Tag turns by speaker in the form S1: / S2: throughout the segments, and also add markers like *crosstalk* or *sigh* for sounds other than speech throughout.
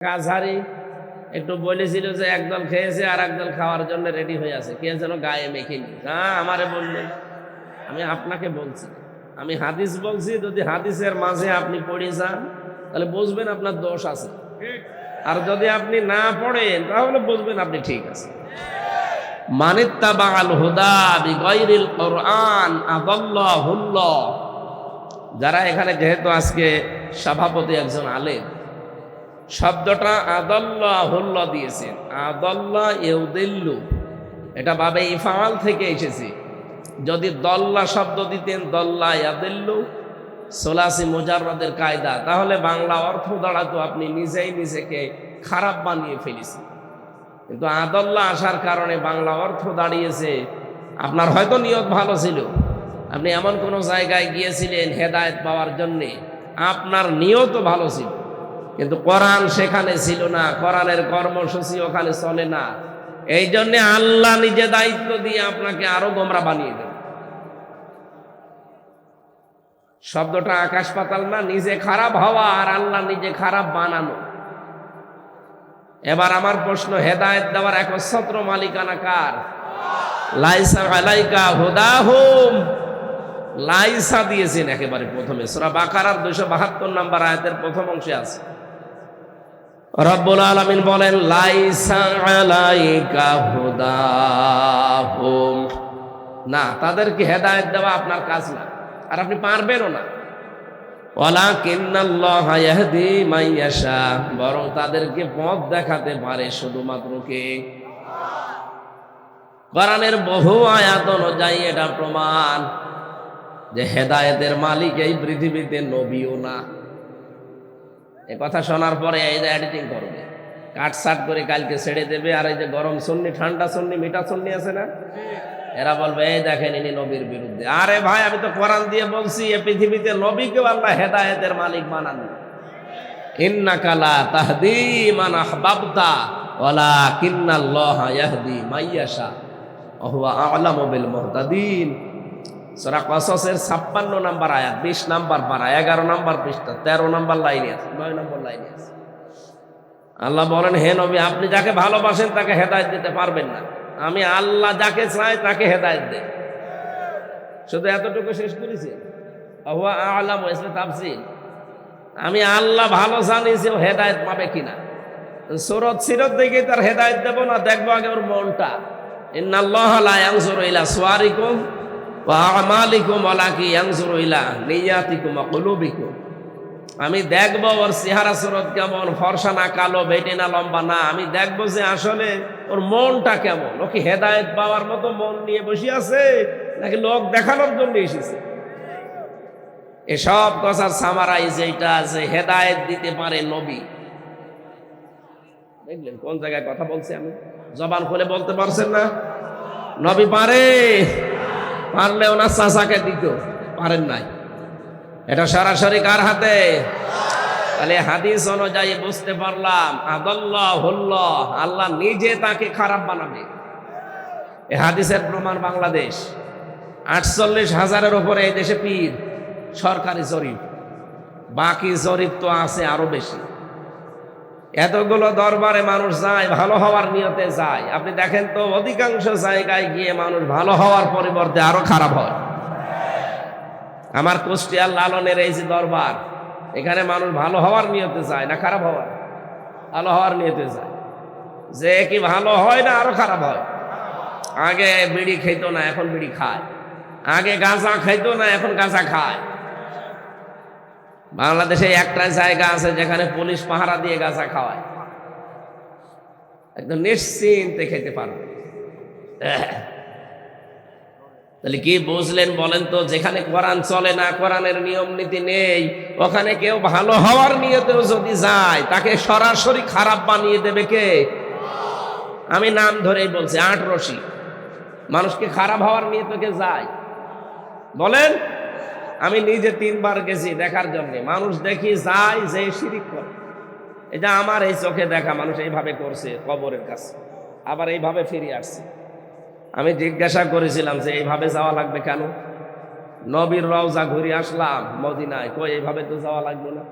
S1: কাছারি একটু বলেছিল যে একদল খেয়েছে আর একদল খাওয়ার জন্য রেডি হয়ে আছে। কে যেন গায়ে মেখে নি হ্যাঁ আমারে বললেন। আমি আপনাকে বলছি। আমি হাদিস বলছি, যদি হাদিসের মাঝে আপনি পড়ে যান, তাহলে বুঝবেন আপনার দোষ আছে। আর যদি আপনি না পড়েন, তাহলে বুঝবেন আপনি ঠিক আছে মানিত্তাবাল হুদা বিগৈরিল কোরআন আদাল্লাহুল্লাহ। যারা এখানে যেহেতু আজকে সভাপতি একজন আলেম শব্দটা আদল্লা হুল্লা দিয়েছেন আদল্লা ইউদিল্লু। এটা বাবে ইফাল থেকে এসেছে। যদি দল্লা শব্দ দিতেন, দল্লা ইয়াদিল্লু। সোলাসি মুজাররদের কায়দা। তাহলে বাংলা অর্থ দাঁড়াতো আপনি নিজেই নিজেকে খারাপ বানিয়ে ফেলেছেন। কিন্তু আদল্লা আসার কারণে বাংলা অর্থ দাঁড়িয়েছে। আপনার হয়তো নিয়ত ভালো ছিল। আপনি এমন কোনো জায়গায় গিয়েছিলেন হেদায়ত পাওয়ার জন্যে। আপনার নিয়তও ভালো ছিল। কিন্তু কোরআন সেখানে ছিল না, কোরআনের কর্মসূচি ওখানে চলে না। এই জন্যে আল্লাহ নিজে দায়িত্ব দিয়ে আপনাকে আরও গোমরা বানিয়ে দেন শব্দটা আকাশ পাতাল না, নিজে খারাপ হওয়া আর আল্লাহ নিজে খারাপ বানানো। এবার আমার প্রশ্ন, হেদায়েত দেওয়ার একচ্ছত্র মালিকানা কার? লাইসা আলাইকা হুদাহুম। লাইসা দিয়েছেন একেবারে প্রথমে। সূরা বাকারার 272 নাম্বার আয়াতের প্রথম অংশে আছে। রব্বুল আলামিন বলেন, লাইসা আলাইকা হুদাহুম। না, তাদেরকে হেদায়েত দেওয়া আপনার কাজ না, আর আপনি পারবেনও না। ওয়ালাকিন্নাল্লাহ ইয়াহদি মান ইয়াশা, বরং তাদেরকে পথ দেখাতে পারে শুধুমাত্র কে? কোরআনের বহু আয়াত অনুযায়ী এটা প্রমাণ যে হেদায়েতের মালিক এই পৃথিবীতে নবীও না। এ কথা শোনার পরে এই যে এডিটিং করবে। কাট সাট করে কালকে ছেড়ে দেবে, আর এই যে গরম সন্নি ঠান্ডা সন্নি মিঠা সন্নি আছে না? এরা বলবে, এই দেখেন ইনি নবীর বিরুদ্ধে। আরে ভাই, আমি তো কোরআন দিয়ে বলছি, এ পৃথিবীতে নবীকেও আল্লাহ হেদায়েতের মালিক বানান ইন্নাকালা তাহদি মান আহবাবতা ওয়ালা কিন্নাল্লাহ ইয়াহদি মাইয়াশা, ওহুয়া আ'লামু বিল মুহতাদিন। সূরা কসসের 56 নাম্বার আয়াত 20 নাম্বার পারা 11 নাম্বার পৃষ্ঠা 13 নাম্বার লাইনে আছে 9 নাম্বার লাইনে আছে। আল্লাহ বলেন, হে নবী, আপনি যাকে ভালোবাসেন তাকে হেদায়ত দিতে পারবেন না। আমি আল্লাহ যাকে চাই তাকে হেদায়েত দেয় শুধু এতটুকু শেষ করেছি? আহুয়া আলাম ইসমে তাফসিল আমি আল্লাহ ভালো জানি ও হেদায়েত পাবে কিনা। সুরত সিরত দেখে তার হেদায়েত দেব না, দেখব আগে ওর মনটা। ইন্নাল্লাহ লা ইয়ানজুরু ইলা সুয়ারিকুম। আমি দেখব ওর চেহারা সুরত কেমন, ফর্সা না কালো, বেটে না লম্বা, না, আমি দেখব যে আসলে ওর মনটা কেমন। ও কি হেদায়েত পাওয়ার মতো মন নিয়ে বসে আছে, নাকি লোক দেখানোর জন্য এসেছে? এসব কথার সামারাইজ এইটা আছে হেদায়েত দিতে পারে নবী। দেখলেন কোন জায়গায় কথা বলছি আমি? জবান খুলে বলতে পারছেন না? নবী পারে। পারলে ওনার চাচাকে দিত। পারেন নাই। এটা সরাসরি কার হাতে? তাহলে হাদিস অনুযায়ী বুঝতে পারলাম আদল্লাহ হল্লাহ আল্লাহ নিজে তাকে খারাপ বানাবে। এ হাদিসের প্রমাণ বাংলাদেশ। আটচল্লিশ হাজারের উপরে এই দেশে পীর, সরকারি জরিপ। বাকি জরিপ তো আছে আরও বেশি। এতগুলো দরবারে মানুষ যায়, ভালো হওয়ার নিয়তে যায়। আপনি দেখেন তো, অধিকাংশ জায়গায় গিয়ে মানুষ ভালো হওয়ার পরিবর্তে আরও খারাপ হয়। আমার কুষ্টিয়ার লালনের এই যে দরবার, এখানে মানুষ ভালো হওয়ার নিয়তে যায় না খারাপ হওয়ার? ভালো হওয়ার নিয়তে যায়। যে কি ভালো হয় না, আরও খারাপ হয়। আগে বিড়ি খেতো না, এখন বিড়ি খায়। আগে গাঁজা খাইতো না, এখন গাঁজা খায়। বাংলাদেশে একটা জায়গা আছে যেখানে পুলিশ পাহারা দিয়ে গাঁজা খাওয়ায়। একদম নিশ্চিন্তে খেতে পারবে। তাহলে কি বুঝলেন বলেন তো, যেখানে কোরআন চলে না, কোরআনের নিয়ম নীতি নেই, ওখানে কেউ ভালো হওয়ার নিয়তেও যদি যায়, তাকে সরাসরি খারাপ বানিয়ে দেবে কে? আমি নাম ধরেই বলছি, আট রশি। মানুষকে খারাপ হওয়ার নিয়ে তোকে যায়? বলেন আমি নিজে তিনবার গেছি দেখার জন্য। মানুষ দেখি যায় যে শিরিক করে। এটা আমার এই চোখে দেখা, মানুষ এইভাবে করছে কবরের কাছে। আবার এইভাবে ফিরে আসছে। আমি জিজ্ঞাসা করেছিলাম যে, এইভাবে যাওয়া লাগবে কেন? নবীর রওজা ঘুরে আসলাম মদিনায়। কই, এইভাবে তো যাওয়া লাগবে না।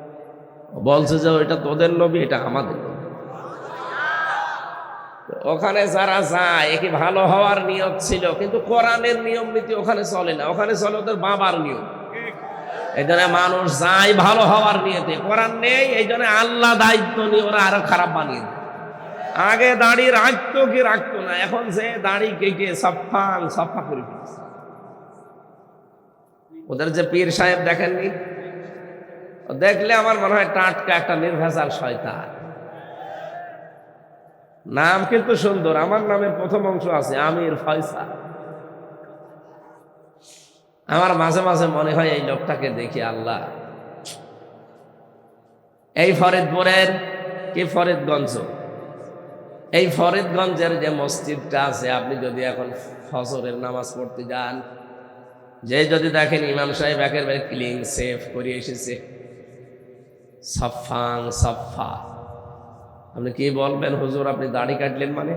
S1: বলছে যে, ওইটা তোদের নবী, এটা আমাদের ওখানে যারা যায়, একে ভালো হওয়ার নিয়ত ছিল, কিন্তু কোরআনের নিয়ম নীতি ওখানে চলে না। ওখানে চলে ওদের বাবার নিয়ম। এই জন্য মানুষ যায় ভালো হওয়ার নিয়তে। কোরআন নেই এই জন্য আল্লাহ দায়িত্ব নিয়ে ওরা আরও খারাপ বানিয়ে দেয়। আগে দাড়ি রাখতো কি রাখতো না, এখন সে দাড়ি কেটে সফাং সফা করে ফেলছে। ওদের যে পীর সাহেব দেখেননি? দেখলে আমার মনে হয় টাটকা একটা নির্ভেজাল শয়তান। নাম কিন্তু সুন্দর, আমার নামের প্রথম অংশ আছে আমির ফয়সা আমার মাঝে মাঝে মনে হয় এই লোকটাকে দেখি আল্লাহ। এই ফরিদপুরের কি ফরিদগঞ্জ? এই ফরিদগঞ্জের যে মসজিদটা আছে, আপনি যদি এখন ফজরের নামাজ পড়তে যান, যে যদি দেখেন ইমাম সাহেব একেবারে ক্লিন সেফ করে এসেছে। সফাং সফা আপনি কি বলবেন, হুজুর, আপনি দাড়ি কাটলেন মানে?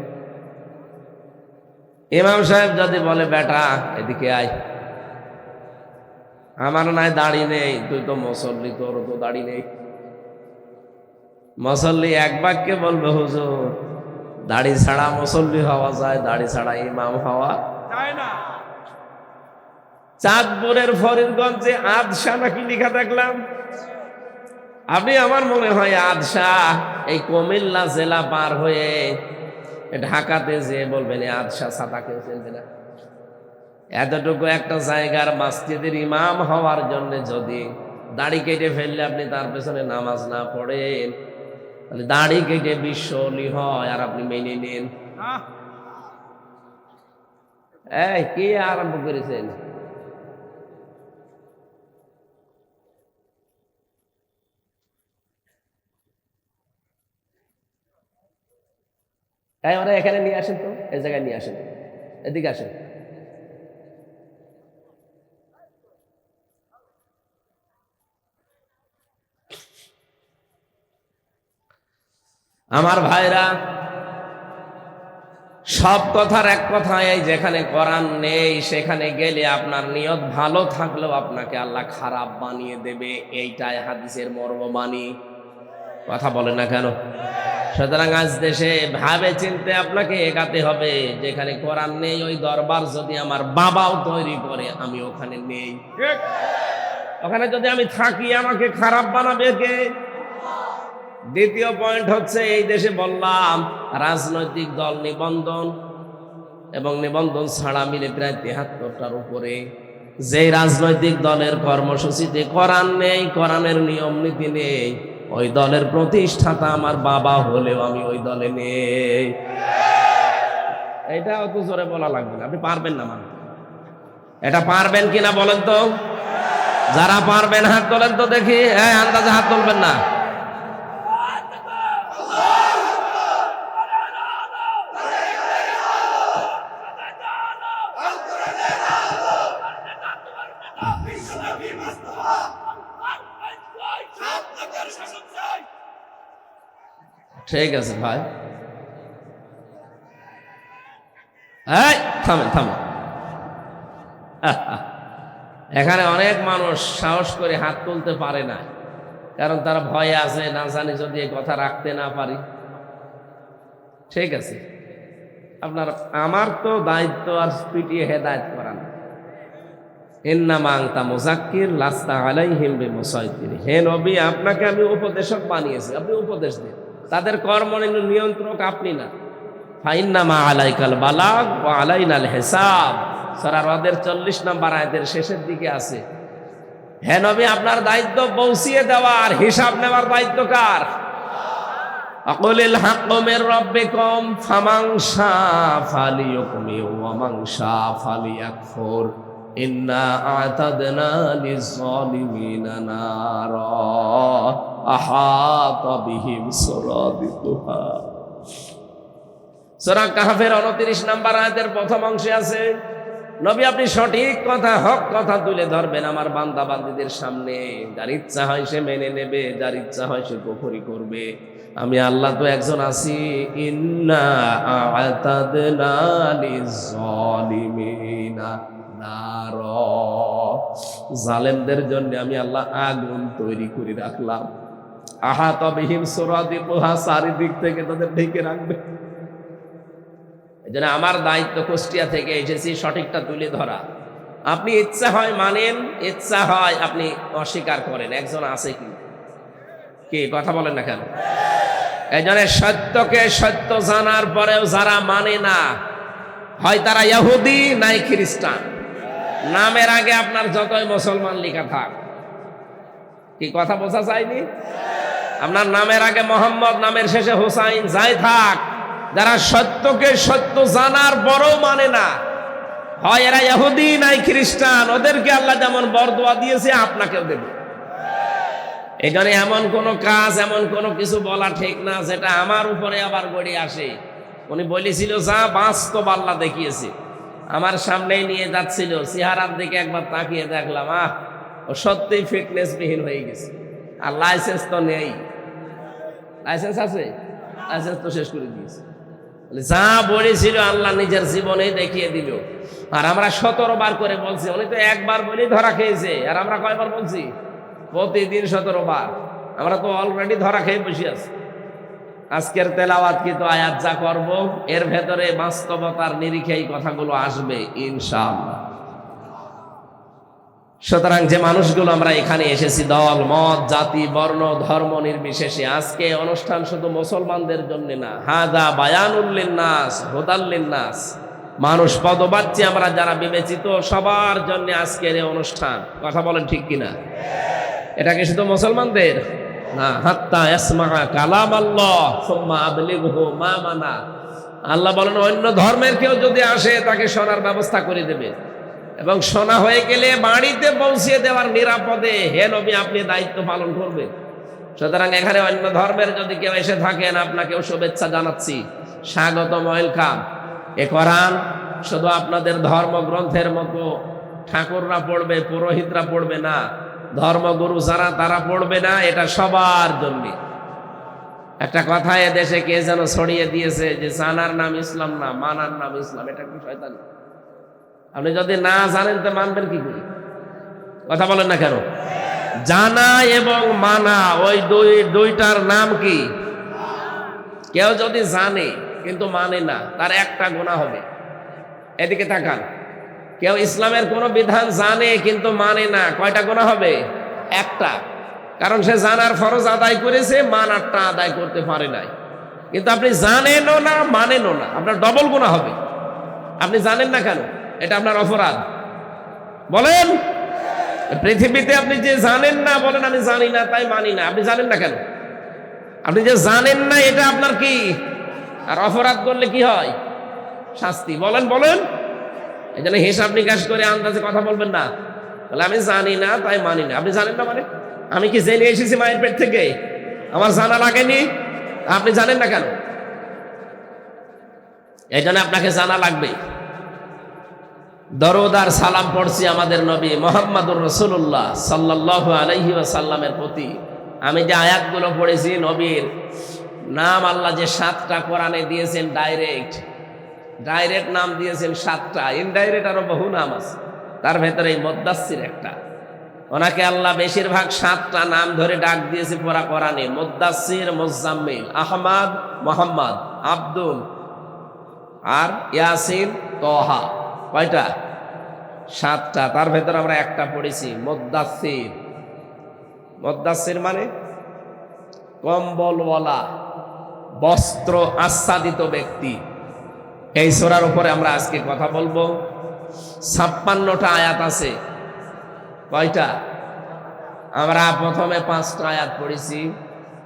S1: ইমাম সাহেব যদি বলে, বেটা, এদিকে আয়। আমার নাই দাড়ি নেই, তুই তো মুসল্লি, তোর তো দাড়ি নেই। মুসল্লি এক বাক্যে বলবে, হুজুর, দাড়ি ছাড়া মুসল্লি হওয়া যায়, দাড়ি ছাড়া ইমাম হওয়া যায় না। চাঁদপুরের ফরিদগঞ্জে আদশা নাকি লেখা দেখলাম। আপনি আমার মনে হয় আদশা, এই কুমিল্লা জেলা পার হয়ে ঢাকাতে যে বলবেন আদশা ছাতা কেউ চলবে না। এতটুকু একটা জায়গার মাসজিদের ইমাম হওয়ার জন্য যদি দাড়ি কেটে ফেললে আপনি তার পেছনে নামাজ না পড়েন তাহলে দাড়ি কেটে বিশ্বলি হয় আর আপনি মেনে নিন। এই কে আরম্ভ করেছেন? তাই ওরা এখানে নিয়ে আসেন তো এই জায়গায় নিয়ে আসেন। এদিকে আসেন। আমার ভাইরা সব কথার এক কথা এই যেখানে কোরআন নেই সেখানে গেলে আপনার নিয়ত ভালো থাকলেও আপনাকে আল্লাহ খারাপ বানিয়ে দেবে। এইটাই হাদিসের মর্মবাণী। কথা বলে না কেন? সুতরাং আজ দেশে ভাবে চিনতে আপনাকে এগাতে হবে যেখানে কোরআন নেই ওই দরবার যদি আমার বাবাও তৈরি করে আমি ওখানে নেই। ওখানে যদি আমি থাকি আমাকে খারাপ বানাবে কে? দ্বিতীয় পয়েন্ট হচ্ছে এই দেশে বললাম, রাজনৈতিক দল নিবন্ধন এবং নিবন্ধন ছাড়া মিলে প্রায় তেহাত্তরটার উপরে। যে রাজনৈতিক দলের কর্মসূচিতে কোরআন নেই, কোরআনের নিয়ম নীতি নেই, ওই দলের প্রতিষ্ঠাতা আমার বাবা হলেও আমি ওই দলে নেই। এটা অত জোরে বলা লাগবে না, আপনি পারবেন না মানতে। এটা পারবেন কিনা বলেন তো? যারা পারবেন হাত তোলেন তো দেখি হ্যাঁ আন্দাজে হাত তুলবেন না। ঠিক আছে ভাই। এই থামেন থামেন *laughs* এখানে অনেক মানুষ সাহস করে হাত তুলতে পারে না, কারণ তারা ভয়ে আছে, না জানি যদি এই কথা রাখতে না পারি। ঠিক আছে। আপনার, আমার তো দায়িত্ব আর পিটিয়ে হেদায়ত করা না। ইন্নামাংতা মোজাক্কির, লাস্তা আলাইহিম বিমুসাইতির। হে নবী, আপনাকে আমি উপদেশক বানিয়েছি, আপনি উপদেশ দিন। তাদের কর্ম নিয়ন্ত্রক আপনি না। ফাইন্নামা আলাইকাল বালাগ ও আলাইনাল হেসাব। সারা রদের চল্লিশ নম্বর আয়তের শেষের দিকে আছে। হে নবী, আপনার দায়িত্ব পৌঁছিয়ে দেওয়া, আর হিসাব নেওয়ার দায়িত্ব কার? অকলিল হাকমের রব্বে কম ফামাংসা ফালিয়কুমি ওয়ামাংসা ফালিয়াকফর ইন্না আতাদনা লিযালিমিনা নারা, আহাতা বিহিম সুরাদিকুহা সূরা কাহফের 29 নম্বর আয়াতের প্রথম অংশে আছে, নবী আপনি সঠিক কথা, হক কথা তুলে ধরবেন আমার বান্দা বান্দীদের সামনে। যার ইচ্ছা হয় সে মেনে নেবে, যার ইচ্ছা হয় সে কুফরি করবে। আমি আল্লাহ তো একজন আছি। ইন্না নার জালেমদের জন্য আমি আল্লাহ আগুন তৈরি করে রাখলাম। আহা তবিহীন সোরাদি চারিদিক থেকে তাদের ঢেকে রাখবে। এই জন্য আমার দায়িত্ব কুষ্টিয়া থেকে এসেছি, সঠিকটা তুলে ধরা। আপনি ইচ্ছা হয় মানেন, ইচ্ছা হয় আপনি অস্বীকার করেন। একজন আছে কি? কি? কথা বলেন না কেন? এই সত্যকে সত্য জানার পরেও যারা মানে না, হয় তারা ইহুদি, নাই খ্রিস্টান। নামের আগে আপনার যতই মুসলমান লেখা থাক। কি কথা বোঝা যায়নি? আপনার নামের আগে মোহাম্মদ, নামের শেষে হোসাইন, যাই থাক, যারা সত্যকে সত্য জানার পরও মানে না। হয় এরা ইহুদি নাই খ্রিস্টান, ওদেরকে আল্লাহ যেমন বরদোয়া দিয়েছে, আপনাকেও দেবে। এই জন্য এমন কোনো কাজ, এমন কোনো কিছু বলা ঠিক না, যেটা আমার উপরে আবার গড়ে আসে। উনি বলেছিল, যা বাস্তব আল্লাহ দেখিয়েছে। আমার সামনেই নিয়ে যাচ্ছিল চেহারার দিকে একবার তাকিয়ে দেখলাম, আহ, ও সত্যিই ফিটনেসবিহীন হয়ে গেছে। আর লাইসেন্স তো নেই। লাইসেন্স আছে? লাইসেন্স তো শেষ করে দিয়েছে। যা বলেছিল আল্লাহ নিজের জীবনেই দেখিয়ে দিল। আর আমরা সতেরো বার করে বলছি, উনি তো একবার বলেই ধরা খেয়েছে। আর আমরা কয়বার বলছি? প্রতিদিন সতেরো বার। আমরা তো অলরেডি ধরা খেয়ে বসে আছি। আজকের তেলাওয়াত কিন্তু আয়াত যা করব? এর ভেতরে বাস্তবতার নিরিখে এই কথাগুলো আসবে, ইনশাআল্লাহ। সুতরাং যে মানুষগুলো আমরা এখানে এসেছি, দল, মত, জাতি, বর্ণ, ধর্ম নির্বিশেষে, আজকে অনুষ্ঠান শুধু মুসলমানদের জন্য না হাদা বায়ানুল্লিন নাস হোদাল্লিন নাস মানুষ পদবাচ্চে আমরা যারা বিবেচিত, সবার জন্য আজকের এই অনুষ্ঠান। কথা বলেন ঠিক কিনা? এটা কি শুধু মুসলমানদের? না, হাত্তা ইয়াসমা কালাম আল্লাহ সুম্মা আবলিগহু মা মানা। আল্লাহ বলেন, অন্য ধর্মের কেউ যদি আসে, তাকে শোনার ব্যবস্থা করে দেবে। এবং শোনা হয়ে গেলে বাড়িতে পৌঁছিয়ে দেওয়ার নিরাপদে হে নবী, আপনি দায়িত্ব পালন করবেন। সুতরাং এখানে অন্য ধর্মের যদি কেউ এসে থাকেন, আপনাকেও শুভেচ্ছা জানাচ্ছি। স্বাগত ওয়েলকাম এ কোরআন শুধু আপনাদের ধর্মগ্রন্থের মতো ঠাকুররা পড়বে, পুরোহিতরা পড়বে না। ধর্মগুরু যারা, তারা পড়বে না, এটা সবার জন্য। একটা কথা এ দেশে কে যেন ছড়িয়ে দিয়েছে যে, জানার নাম ইসলাম না, মানার নাম ইসলাম, এটা কি শয়তান? আপনি যদি না জানেন, তো মানবেন কি করে? কথা বলেন না কেন? জানা এবং মানা, ওই দুই, দুইটার নাম কি? কেউ যদি জানে, কিন্তু মানে না, তার একটা গুণা হবে। এদিকে তাকান। কেউ ইসলামের কোনো বিধান জানে কিন্তু মানে না, কয়টা গোনা হবে? একটা। কারণ সে জানার ফরজ আদায় করেছে মানারটা আদায় করতে পারে নাই। কিন্তু আপনি জানেনও না, মানেনও না, আপনার ডবল গুণা হবে। আপনি জানেন না কেন? এটা আপনার অপরাধ। বলেন? পৃথিবীতে আপনি যে জানেন না, বলেন আমি জানি না, তাই মানি না। আপনি জানেন না কেন? আপনি যে জানেন না, এটা আপনার কি? আর অপরাধ করলে কি হয়? শাস্তি। বলেন বলেন? এই জন্য হিসাব নিকাশ করে আন্দাজে কথা বলবেন না। বলে আমি জানি না, তাই মানি না। আপনি জানেন না মানে? আমি কি জেনে এসেছি মায়ের পেট থেকে? আমার জানা লাগেনি? আপনি জানেন না কেন? এই জন্য আপনাকে জানা লাগবে। দরদ আর সালাম পড়ছি আমাদের নবী মোহাম্মদুর রসুল্লাহ সাল্লাহ আলহি সাল্লামের প্রতি। আমি যে আয়াতগুলো পড়েছি নবীর, নাম আল্লাহ যে সাতটা কোরআনে দিয়েছেন, ডাইরেক্ট। ডাইরেক্ট নাম দিয়েছেন সাতটা ইনডাইরেক্ট আরও বহু নাম আছে। তার ভেতরে এই মদ্দাসির একটা। ওনাকে আল্লাহ বেশিরভাগ সাতটা নাম ধরে ডাক দিয়েছে পড়া কোরআনে মোদ্দাসির মোজাম্মিল, আহমাদ, মোহাম্মদ, আব্দুল আর ইয়াসিন তহা কয়টা? সাতটা। তার ভেতরে আমরা একটা পড়েছি মোদ্দাসির মোদ্দাসির মানে কম্বলওয়ালা, বস্ত্র আচ্ছাদিত ব্যক্তি। এই সোরার উপরে আমরা আজকে কথা বলব। ছাপ্পান্নটা আয়াত আছে। কয়টা? আমরা প্রথমে পাঁচটা আয়াত পড়েছি।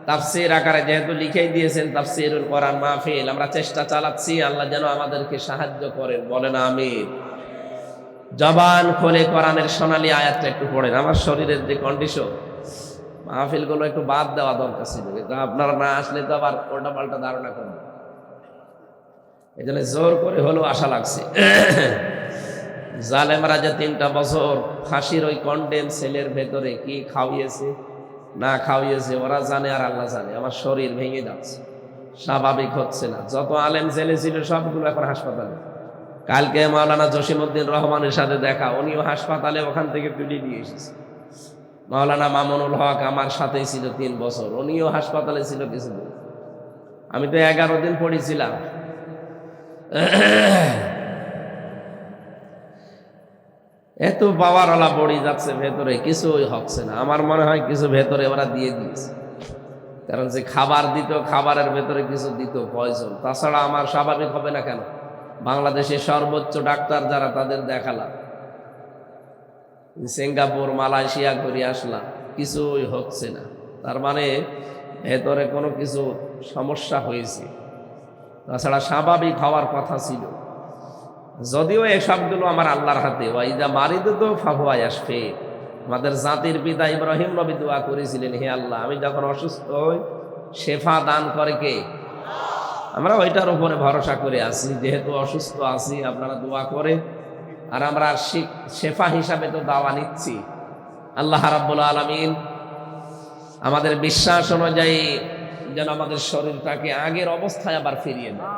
S1: তাফসির আকারে যেহেতু লিখেই দিয়েছেন তাফসিরুল কোরআন মাহফিল, আমরা চেষ্টা চালাচ্ছি আল্লাহ যেন আমাদেরকে সাহায্য করেন। বলেন আমি জবান খোলে কোরআনের সোনালি আয়াতটা একটু পড়েন। আমার শরীরের যে কন্ডিশন মাহফিলগুলো একটু বাদ দেওয়া দরকার ছিল। কিন্তু আপনারা না আসলে তো আবার পাল্টা ধারণা করবেন। জন্য জোর করে হলেও আশা লাগছে। জালেমরা যে তিনটা বছর ফাঁসির ওই কন্ডেম সেলের ভেতরে কি খাওয়িয়েছে, না খাওয়িয়েছে, ওরা জানে আর আল্লাহ জানে। আমার শরীর ভেঙে যাচ্ছে। স্বাভাবিক হচ্ছে না। যত আলেম জেলে ছিল, সবগুলো এখন হাসপাতালে। কালকে মাওলানা জসিমউদ্দিন রহমানের সাথে দেখা, উনিও হাসপাতালে ওখান থেকে তুলে নিয়ে এসেছে। মাওলানা মামুনুল হক আমার সাথেই ছিল তিন বছর, উনিও হাসপাতালে ছিল কিছুদিন। আমি তো এগারো দিন পড়েছিলাম। *coughs* এত পাওয়ারওয়ালা বড়ি যাচ্ছে ভেতরে, কিছুই হচ্ছে না। আমার মনে হয় কিছু ভেতরে ওরা দিয়ে দিয়েছে। কারণ যে খাবার দিত, খাবারের ভেতরে কিছু দিত পয়জন তাছাড়া আমার স্বাভাবিক হবে না কেন? বাংলাদেশের সর্বোচ্চ ডাক্তার যারা, তাদের দেখালাম। সিঙ্গাপুর, মালয়েশিয়া করে আসলাম, কিছুই হচ্ছে না। তার মানে ভেতরে কোনো কিছু সমস্যা হয়েছে। তাছাড়া স্বাভাবিক হওয়ার কথা ছিল। যদিও এই এসবগুলো আমার আল্লাহর হাতে ওয়াইদা মারিদ তো ফাহুয়াই আসবে আমাদের জাতির পিতা ইব্রাহিম নবী দোয়া করেছিলেন, হে আল্লাহ, আমি যখন অসুস্থ হই, শেফা দান করে কে? আমরা ওইটার উপরে ভরসা করে আছি, যেহেতু অসুস্থ আছি, আপনারা দোয়া করে আর আমরা শেফা হিসাবে তো দাওয়া নিচ্ছি। আল্লাহ রাব্বুল আলামিন আমাদের বিশ্বাস অনুযায়ী যেন আমাদের শরীরটাকে আগের অবস্থায় আবার ফিরিয়ে দেয়